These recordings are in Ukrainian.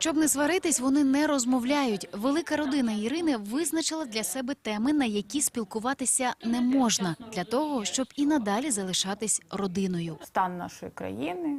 Щоб не сваритись, вони не розмовляють. Велика родина Ірини визначила для себе теми, на які спілкуватися не можна, для того, щоб і надалі залишатись родиною. стан нашої країни,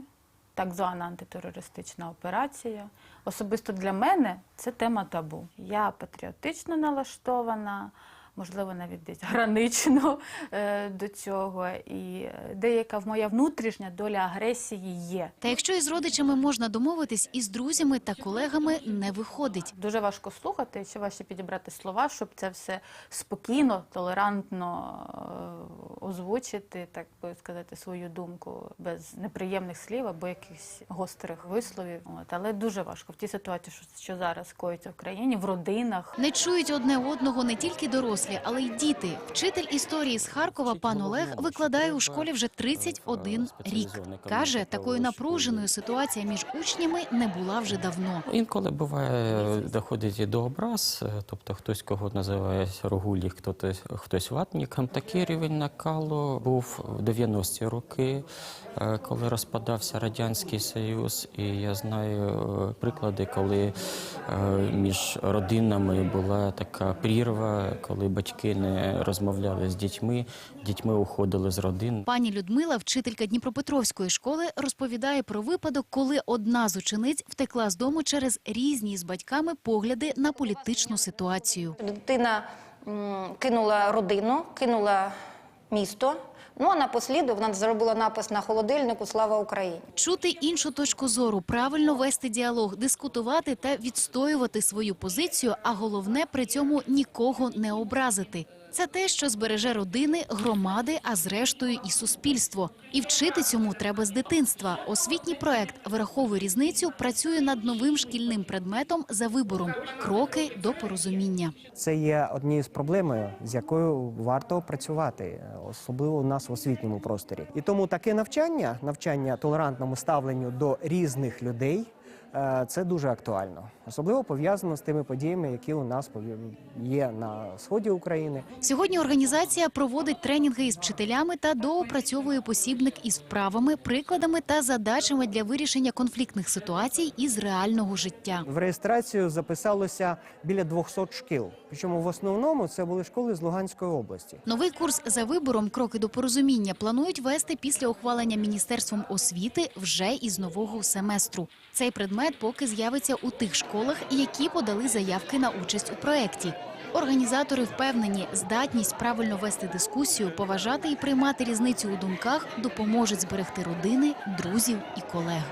так звана антитерористична операція. Особисто для мене це тема табу. Я патріотично налаштована, можливо, навіть десь гранично е, до цього. І деяка моя внутрішня доля агресії є. Та якщо із родичами можна домовитись, із друзями та колегами не виходить. Дуже важко слухати, ще важче підібрати слова, щоб це все спокійно, толерантно е, озвучити, так би сказати, свою думку без неприємних слів або якихось гострих висловів. От. Але дуже важко в тій ситуації, що, що зараз коїться в країні, в родинах. Не чують одне одного не тільки дорослі, але й діти. Вчитель історії з Харкова пан Олег викладає у школі вже 31 рік. Каже, такою напруженою ситуація між учнями не була вже давно. Інколи буває, доходить і до образ, е, тобто хтось кого називає рогулі, хтось, хтось ватником. Такий рівень накалу був в 90-ті роки, е, коли розпадався Радянський Союз. І я знаю е, приклади, коли е, між родинами була така прірва, коли батьки не розмовляли з дітьми, дітьми уходили з родин. Пані Людмила, вчителька Дніпропетровської школи, розповідає про випадок, коли одна з учениць втекла з дому через різні з батьками погляди на політичну ситуацію. Дитина кинула родину, кинула місто. Ну а напосліду вона зробила напис на холодильнику Слава Україні. Чути іншу точку зору, правильно вести діалог, дискутувати та відстоювати свою позицію, а головне при цьому нікого не образити. Це те, що збереже родини, громади, а зрештою і суспільство. І вчити цьому треба з дитинства. Освітній проект враховує різницю, працює над новим шкільним предметом за вибором кроки до порозуміння. Це є однією з проблемою, з якою варто працювати, особливо у нас в освітньому просторі. І тому таке навчання, навчання толерантному ставленню до різних людей. Е, Це дуже актуально, особливо пов'язано з тими подіями, які у нас є на сході України. Сьогодні організація проводить тренінги із вчителями та доопрацьовує посібник із вправами, прикладами та задачами для вирішення конфліктних ситуацій із реального життя. В реєстрацію записалося біля 200 шкіл. Причому в основному це були школи з Луганської області. Новий курс за вибором кроки до порозуміння планують вести після ухвалення міністерством освіти вже із нового семестру. Цей предмет поки з'явиться у тих школах, які подали заявки на участь у проєкті. Організатори впевнені, здатність правильно вести дискусію, поважати і приймати різницю у думках допоможуть зберегти родини, друзів і колег.